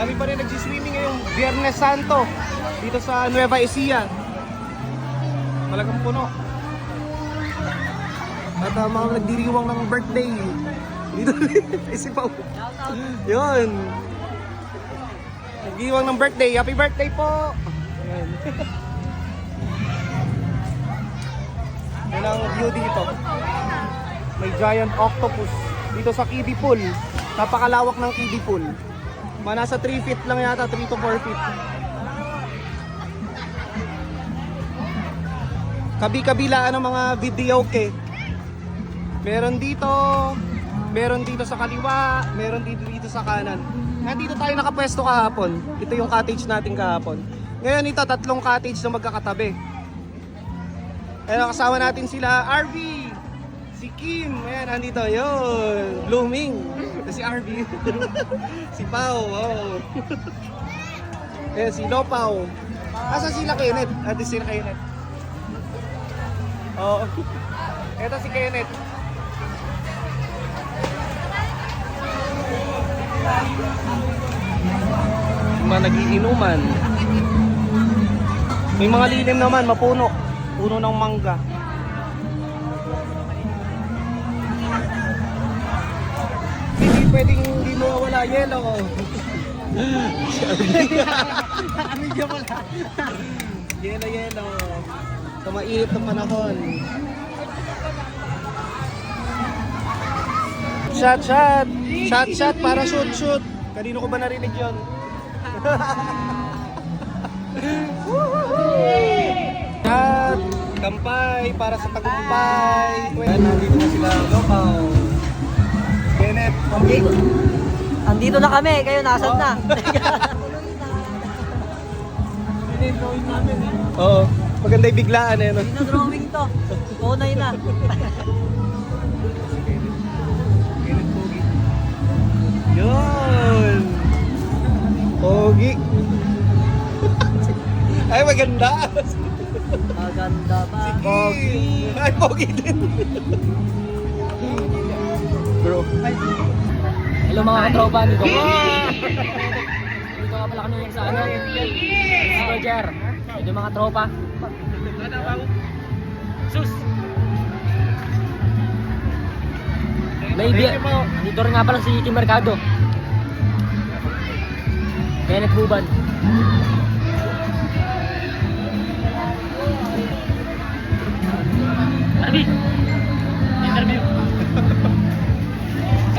Dami pa rin nagsiswimming ngayong Biyernes Santo dito sa Nueva Ecija. Talagang puno. At uh, mga nagdiriwang ng birthday. Dito si Pao. Yun. Nagdiriwang ng birthday. Happy birthday po! Ayan. Yan ang view dito. May giant octopus dito sa kiddie pool. Napakalawak ng kiddie pool. Mga nasa 3 feet lang yata, 3 to 4 feet. Kabi-kabilaan ng mga video ke. Meron dito, meron dito sa kaliwa, meron dito dito sa kanan. Nandito tayo nakapwesto kahapon. Ito yung cottage natin kahapon. Ngayon ito, tatlong cottage na magkakatabi. Ayun, kasama natin sila RV, si Kim, ayan, nandito, yun, blooming. Ito si RV, si Pau, wow. Ayan, si Lopaw. Asa sila Kenneth? Ate sila Kenneth. Oo. Ito si Kenneth. Mga nagiinuman. May mga lilim naman, mapuno. Puno ng mangga. Pwedeng hindi mo wala yellow. Medyo wala. Yellow, yellow. Sa mainit ng panahon. Shot, shot! Shot, shot para shoot, shoot! Kanino ko ba narinig yun? Shot! Kampay para sa tagumpay! Ayan, nandito na sila. Lokaw! Kenneth! Andito, andito na kami, kayo nasan na? Oo. Maganda yung biglaan eh. No? Sino drawing to? Tunay na. Yun! Pogi! Ay, maganda! Maganda ba? Pogi! Ay, Pogi din! Bro. Hello mga katropa, dito ko. dito ka pala kami sa ano, Roger. Ito mga tropa. Sus! May bi- dito rin nga pala si Kim Mercado. Kenneth Buban. Abi!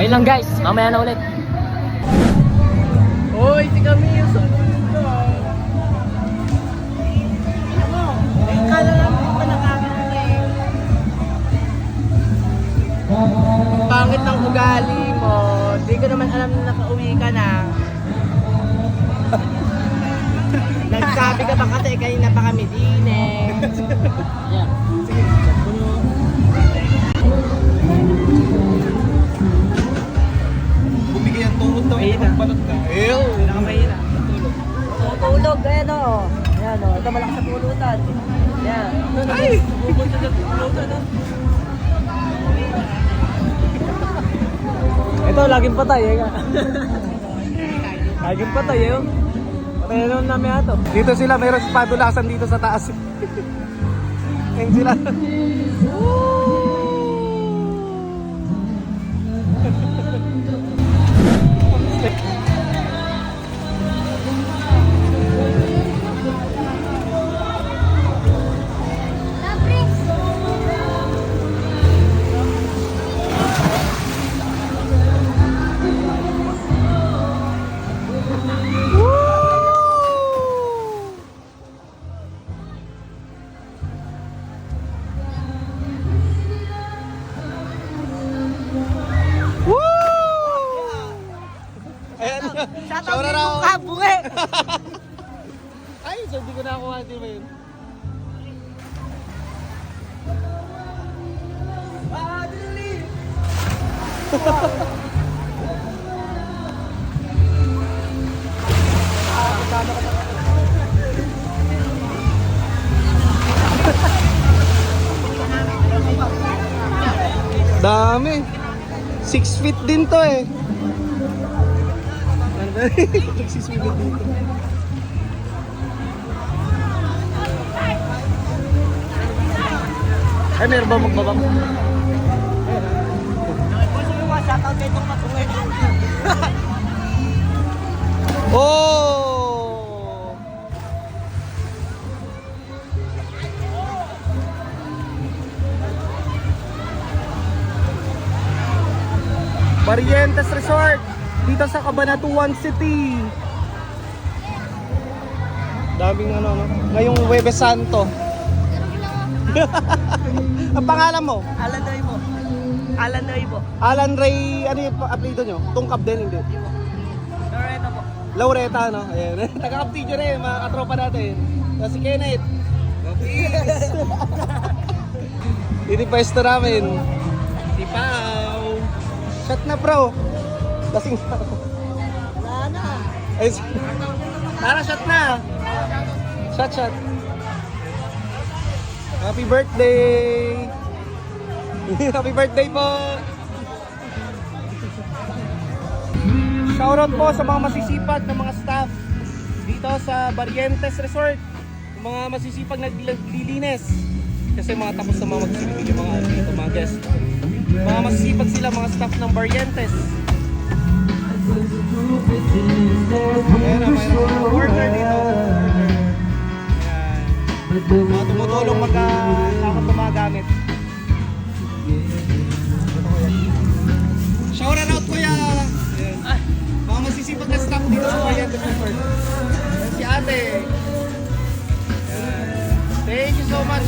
Ayun lang guys, mamaya na ulit. Hoy, si yung sa Pangit ng ugali mo. Di ko naman alam na nakauwi ka na. Nagsabi ka pa kasi kanina pa kami Balot ka. Ew! Pinakamahirap. Tulog, ayan o. Ayan o, ito malakas sa pulutan. Ayan. Ay! Pupunta sa pulutan o. Ito, laging patay eh. laging patay eh. oh. Patay na naman namin ato. Dito sila, mayroon padulasan dito sa taas. Ayun sila. Ayan. Shout out. Ah, bungi! Ay, so hindi ko nakakuha. Hindi ba yun? Dami. 6 feet din to eh. Nagsisulit dito. Ay, meron ba mga shoutout kay itong matungay. Oh! Dito sa Cabanatuan City. Daming ano, no? Ngayong Huwebes Santo. Ang pangalan mo? Alan Noy mo. Alan Noy po. Alan Ray, ano yung apelido nyo? Tungkap din, hindi? Lorena po. Laureta, no? Ayan. Taga-kaptidyo rin, mga katropa natin. Si Kenneth. Ini pwesto namin. Si Pao. Shot na, bro. Lasing na ako. Wala na. Ay, Tara, shot na. Shot, shot. Happy birthday! Happy birthday po! Shoutout po sa mga masisipag na mga staff dito sa Barrientes Resort. Yung mga masisipag na naglilinis. Kasi mga tapos na mga magsilbi yung mga dito, mga guest. Mga masisipag sila, mga staff ng Barrientes. Ayan mga worker dito. Ayan. Mga tumutulong mag-akot ng mga gamit. Shout out kuya! Mga dito sa Oriental Resort. Ayan, Si ate. Thank you so much.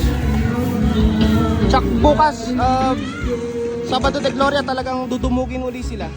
Tsak bukas, uh, Sabado de Gloria talagang dudumugin uli sila.